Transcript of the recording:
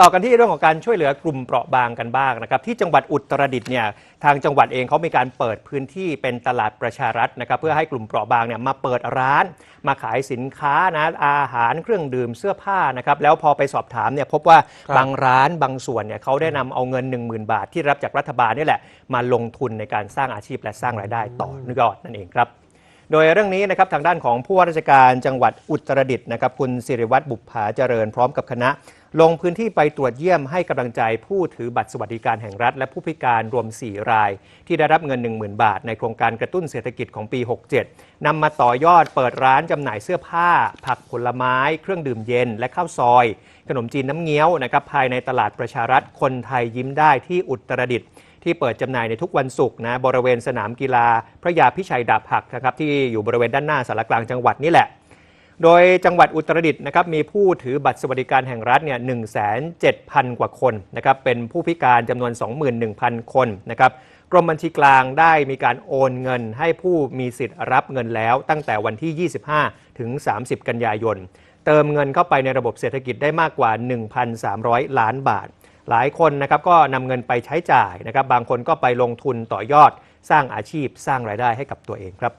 ต่อกันที่เรื่องของการช่วยเหลือกลุ่มเปราะบางกันบ้างนะครับที่จังหวัดอุตรดิตถ์เนี่ยทางจังหวัดเองเขามีการเปิดพื้นที่เป็นตลาดประชารัฐนะครับเพื่อให้กลุ่มเปราะบางเนี่ยมาเปิดร้าน มาขายสินค้านะอาหารเครื่องดื่มเสื้อผ้านะครับแล้วพอไปสอบถามเนี่ยพบว่าบบางร้านบางส่วนเนี่ยเขาได้นำเอาเงิน 10,000 บาท ที่รับจากรัฐบาลนี่แหละมาลงทุนในการสร้างอาชีพและสร้างรายได้ต่อนยอดนั่นเองครับโดยเรื่องนี้นะครับทางด้านของผู้ว่าราชการจังหวัดอุตรดิตถ์นะครับคุณสิริวัตรบุปผาเจริญพร้อมกับคณะ ลงพื้นที่ไปตรวจเยี่ยมให้กำลังใจผู้ถือบัตรสวัสดิการแห่งรัฐ และผู้พิการรวม 4 ราย ที่ได้รับเงิน 10,000 บาท ในโครงการกระตุ้นเศรษฐกิจของปี 67นำมาต่อยอดเปิดร้านจำหน่ายเสื้อผ้า ผักผลไม้ เครื่องดื่มเย็น และข้าวซอย ขนมจีนน้ำเงี้ยวนะครับภายในตลาดประชารัฐคนไทยยิ้มได้ที่อุตรดิตถ์ที่เปิดจำหน่ายในทุกวันศุกร์นะบริเวณสนามกีฬา พระยาพิชัยดาบหักนะครับที่อยู่บริเวณด้านหน้าสารกลางจังหวัดนี่แหละ โดยจังหวัดอุตรดิตถ์นะครับมีผู้ถือบัตรสวัสดิการแห่งรัฐเนี่ย107,000 กว่าคนนะครับเป็นผู้พิการจำนวน 21,000 คนนะครับกรมบัญชีกลางได้มีการโอนเงินให้ผู้มีสิทธิ์รับเงินแล้วตั้งแต่วันที่ 25 ถึง 30 กันยายน เติมเงินเข้าไปในระบบเศรษฐกิจได้มากกว่า 1,300 ล้านบาท หลายคนนะครับก็นำเงินไปใช้จ่ายนะครับบางคนก็ไปลงทุนต่อยอด สร้างอาชีพ สร้างรายได้ให้กับตัวเองครับ